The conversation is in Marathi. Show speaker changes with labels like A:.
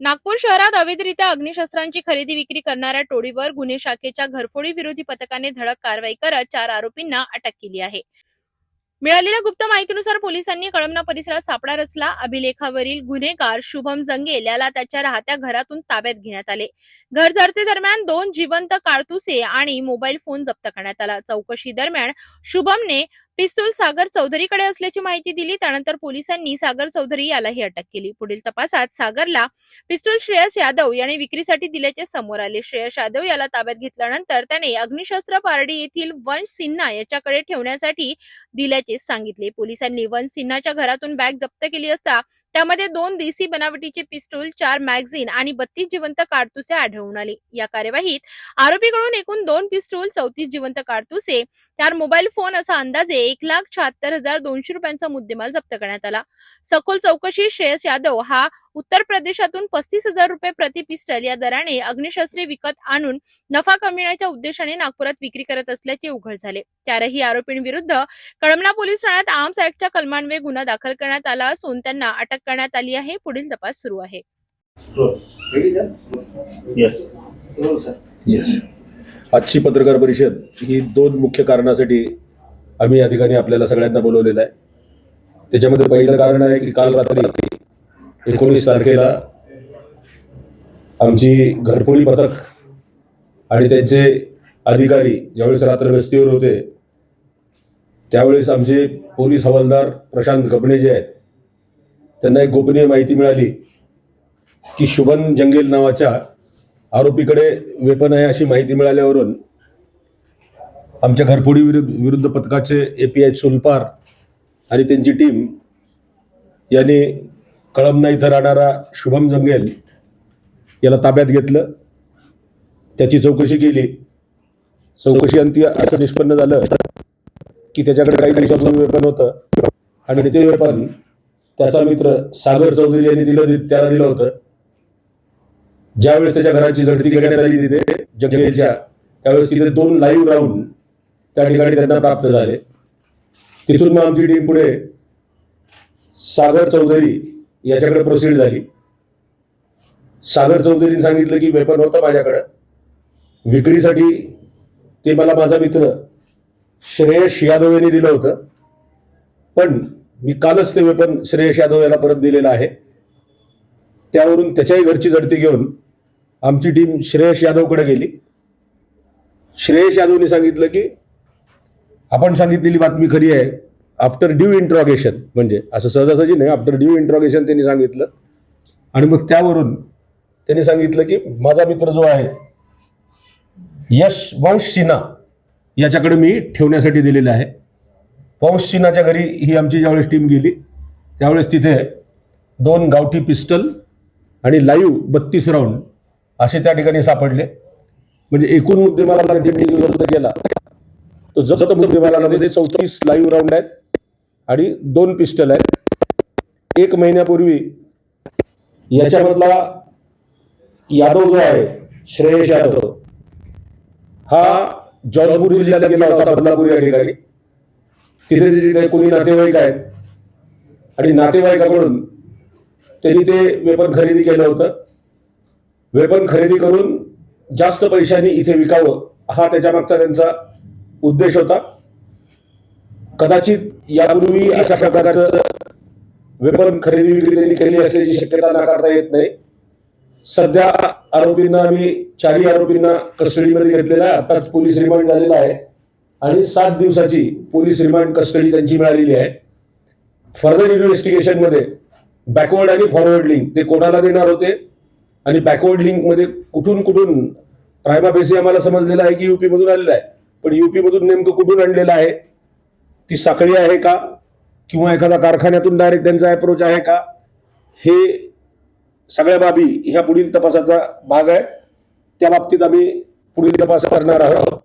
A: नागपूर शहरात अवैधरित्या अग्निशस्त्रांची खरेदी विक्री करणाऱ्या टोळीवर गुन्हे शाखेच्या घरफोडी विरोधी पथकाने धडक कारवाई करत चार आरोपींना अटक केली आहे. मिळालेल्या गुप्त माहितीनुसार पोलिसांनी कळमना परिसरात सापळा रचला. अभिलेखावरील गुन्हेगार शुभम जंगेल याला त्याच्या राहत्या घरातून ताब्यात घेण्यात आले. घर झडती दरम्यान दोन जिवंत काळतुसे आणि मोबाईल फोन जप्त करण्यात आला. चौकशी दरम्यान शुभमने पिस्तूल सागर चौधरीकडे असल्याची माहिती दिली त्यानंतर पोलिसांनी सागर चौधरी यालाही अटक केली. पुढील तपासात सागरला पिस्तूल श्रेयस यादव याने विक्रीसाठी दिल्याचे समोर आले. श्रेयस यादव याला ताब्यात घेतल्यानंतर त्याने अग्निशस्त्र पारडी येथील वंश सिन्हा याच्याकडे ठेवण्यासाठी दिल्याचे सांगितले. पोलिसांनी वंश सिन्हाच्या घरातून बॅग जप्त केली असता त्यामध्ये दोन देसी बनावटीचे पिस्तूल चार मॅगझिन आणि बत्तीस जिवंत काडतुसे आढळून आले. या कार्यवाहीत आरोपीकडून एकूण दोन पिस्तूल चौतीस जिवंत काडतुसे चार मोबाईल फोन असा अंदाजे एक लाख शहात्तर हजार दोनशे रुपयांचा मुद्देमाल जप्त करण्यात आला. सखोल चौकशी श्रेयस यादव हा उत्तर प्रदेशातून पस्तीस हजार रुपये प्रति पिस्टल या दराने अग्निशस्त्रे विकत आणून नफा कमविण्याच्या उद्देशाने नागपुरात विक्री करत असल्याचे उघड झाले. चारही आरोपींविरुद्ध कळमना पोलीस ठाण्यात आर्म्स ऍक्टच्या कलमान्वये गुन्हा दाखल करण्यात आला असून त्यांना अटक करण्यात आली आहे. पुढील तपास सुरू आहे.
B: आजची पत्रकार परिषद ही दोन मुख्य कारणासाठी आम्ही या ठिकाणी आपल्याला सगळ्यांना बोलवलेलं आहे. त्याच्यामध्ये पहिलं कारण आहे की काल रात्री एकोणीस तारखेला आमची घरफोडी पथक आणि त्यांचे अधिकारी ज्यावेळेस रात्र गस्तीवर होते त्यावेळेस आमचे पोलीस हवालदार प्रशांत गपणे जे आहेत त्यांना एक गोपनीय माहिती मिळाली की शुभन जंगेल नावाच्या आरोपीकडे वेपन आहे अशी माहिती मिळाल्यावरून आमच्या घरफोडी विरुद्ध विरुद्ध पथकाचे ए पी आय सुलपार आणि त्यांची टीम यांनी कळमना इथं राहणारा शुभम जंगेल याला ताब्यात घेतलं. त्याची चौकशी केली. चौकशी अंती असं निष्पन्न झालं. की त्याच्याकडे काही दिवसापूर्वी वेपन होतं. आणि ते वेपन त्याचा मित्र सागर चौधरी यांनी दिलं त्याला दिलं होतं. ज्यावेळेस त्याच्या घराची झडती घेण्यात आली तिथे जगेलच्या त्यावेळेस तिथे दोन लाईव्ह राऊंड त्या ठिकाणी त्यांना प्राप्त झाले. तिथून मग आमची टीम पुढे सागर चौधरी याच्याकडे प्रोसिड झाली. सागर चौधरीने सांगितलं की वेपन होतं माझ्याकडं. विक्रीसाठी ते मला माझा मित्र श्रेयश यादव यांनी दिलं होतं. पण मी कालच ते वेपन श्रेयश यादव याला परत दिलेलं आहे. त्यावरून त्याच्याही घरची झडती घेऊन आमची टीम श्रेयश यादवकडे गेली. श्रेयश यादवने सांगितलं की आपण सांगितलेली बातमी खरी आहे आफ्टर ड्यू इंट्रॉगेशन म्हणजे असं सहजासहजी नाही आफ्टर ड्यू इंट्रॉगेशन त्यांनी सांगितलं. आणि मग त्यावरून त्यांनी सांगितलं की माझा मित्र जो आहे यश वंश सिन्हा याच्याकडे मी ठेवण्यासाठी दिलेलं आहे. वंश सिन्हाच्या घरी ही आमची ज्यावेळेस टीम गेली त्यावेळेस तिथे दोन गावठी पिस्टल आणि लाईव्ह बत्तीस राऊंड असे त्या ठिकाणी सापडले. म्हणजे एकूण मुद्देमाला गेला तो जप्त मुद्देमालामध्ये चौतीस लाईव्ह राऊंड आहेत आणि दोन पिस्टल आहेत. एक महिन्यापूर्वी याच्यामधला यादव जो आहे श्रेयश यादव हा जौनपूर जिल्ह्याला गेला होता बदलापूर या ठिकाणी. तिथे काही कोणी नातेवाईक आहेत. आणि नातेवाईकाकडून त्यांनी ते वेपन खरेदी केलं होतं. वेपन खरेदी करून जास्त पैशांनी इथे विकावं हा त्याच्यामागचा त्यांचा उद्देश होता. कदाचित यापूर्वी अशा प्रकारचं वेपन खरेदी विक्री त्यांनी केली असल्याची शक्यता नाकारता येत नाही. सध्या आरोपींना आम्ही चारही आरोपींना कस्टडीमध्ये घेतलेला आहे. आताच पोलीस रिमांड झालेला आहे. आणि सात दिवसाची पोलीस रिमांड कस्टडी त्यांची मिळालेली आहे. फर्दर इन्व्हेस्टिगेशनमध्ये बॅकवर्ड आणि फॉरवर्ड लिंक ते कोणाला देणार होते? आणि बॅकवर्ड लिंकमध्ये कुठून कुठून प्रायमा बेसी आम्हाला समजलेलं आहे की युपीमधून आलेलं आहे. पण युपीमधून नेमकं कुठून आणलेलं आहे? ती साखळी आहे का? किंवा एखादा कारखान्यातून डायरेक्ट त्यांचा अप्रोच आहे का? हे सगळ्या बाबी ह्या पुढील तपासाचा भाग आहे. त्या बाबतीत आम्ही पुढील तपास करणार आहोत.